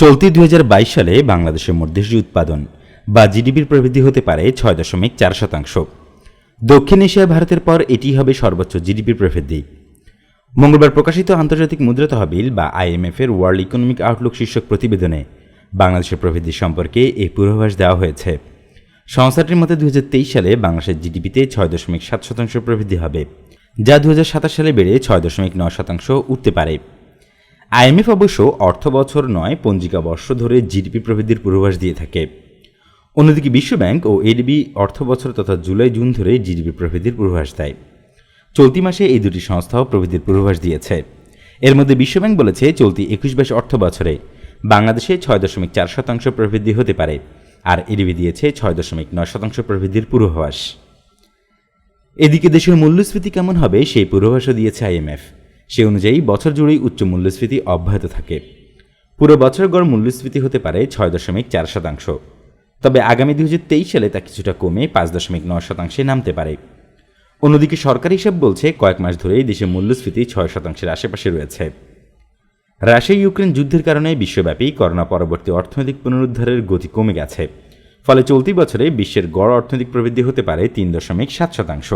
চলতি দুই হাজার বাইশ সালে বাংলাদেশের মধ্যশী উৎপাদন বা জিডিপির প্রবৃদ্ধি হতে পারে ছয় দশমিক চার শতাংশ। দক্ষিণ এশিয়ায় ভারতের পর এটি হবে সর্বোচ্চ জিডিপির প্রবৃদ্ধি। মঙ্গলবার প্রকাশিত আন্তর্জাতিক মুদ্রা তহবিল বা আইএমএফ এর ওয়ার্ল্ড ইকোনমিক আউটলুক শীর্ষক প্রতিবেদনে বাংলাদেশের প্রবৃদ্ধি সম্পর্কে এই পূর্বাভাস দেওয়া হয়েছে। সংস্থাটির মতে দুহাজার তেইশ সালে বাংলাদেশের জিডিপিতে ছয় দশমিক সাত শতাংশ প্রবৃদ্ধি হবে, যা দু হাজার সাতাশ সালে বেড়ে ছয় দশমিক নয় শতাংশ উঠতে পারে। আইএমএফ অবশ্য অর্থ বছর নয়, পঞ্জিকা বর্ষ ধরে জিডিপি প্রবৃদ্ধির পূর্বাভাস দিয়ে থাকে। অন্যদিকে বিশ্বব্যাংক ও এডিবি অর্থ বছর তথা জুলাই, জুন ধরে জিডিপি প্রবৃদ্ধির পূর্বাভাস দেয়। চলতি মাসে এই দুটি সংস্থাও প্রবৃদ্ধির পূর্বাভাস দিয়েছে। এর মধ্যে বিশ্বব্যাংক বলেছে, চলতি একুশ বাইশ অর্থ বছরে বাংলাদেশে ছয় দশমিক চার শতাংশ প্রবৃদ্ধি হতে পারে, আর এডিবি দিয়েছে ছয় দশমিক নয় শতাংশ প্রবৃদ্ধির পূর্বাভাস। এদিকে দেশের মূল্যস্ফীতি কেমন হবে, সেই পূর্বাভাসও দিয়েছে আইএমএফ। সে অনুযায়ী বছর জুড়েই উচ্চ মূল্যস্ফীতি অব্যাহত থাকে। পুরো বছর গড় মূল্যস্ফীতি হতে পারে ছয় দশমিক চার শতাংশ। তবে আগামী দুই হাজার তেইশ সালে তা কিছুটা কমে পাঁচ দশমিক নয় শতাংশে নামতে পারে। অন্যদিকে সরকারি হিসাব বলছে, কয়েক মাস ধরেই দেশে মূল্যস্ফীতি ছয় শতাংশের আশেপাশে রয়েছে। রাশিয়া ইউক্রেন যুদ্ধের কারণে বিশ্বব্যাপী করোনা পরবর্তী অর্থনৈতিক পুনরুদ্ধারের গতি কমে গেছে। ফলে চলতি বছরে বিশ্বের গড় অর্থনৈতিক প্রবৃদ্ধি হতে পারে তিন দশমিক সাত শতাংশ।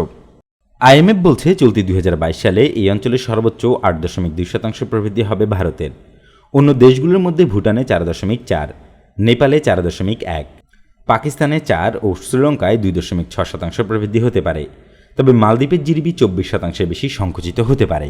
আইএমএফ বলছে, চলতি দুই হাজার বাইশ সালে এই অঞ্চলে সর্বোচ্চ আট দশমিক দুই শতাংশ প্রবৃদ্ধি হবে ভারতের। অন্য দেশগুলোর মধ্যে ভুটানে চার দশমিক চার, নেপালে চার দশমিক এক, পাকিস্তানে চার ও শ্রীলঙ্কায় দুই দশমিক ছ শতাংশ প্রবৃদ্ধি হতে পারে। তবে মালদ্বীপের জিডিপি চব্বিশ শতাংশের বেশি সংকুচিত হতে পারে।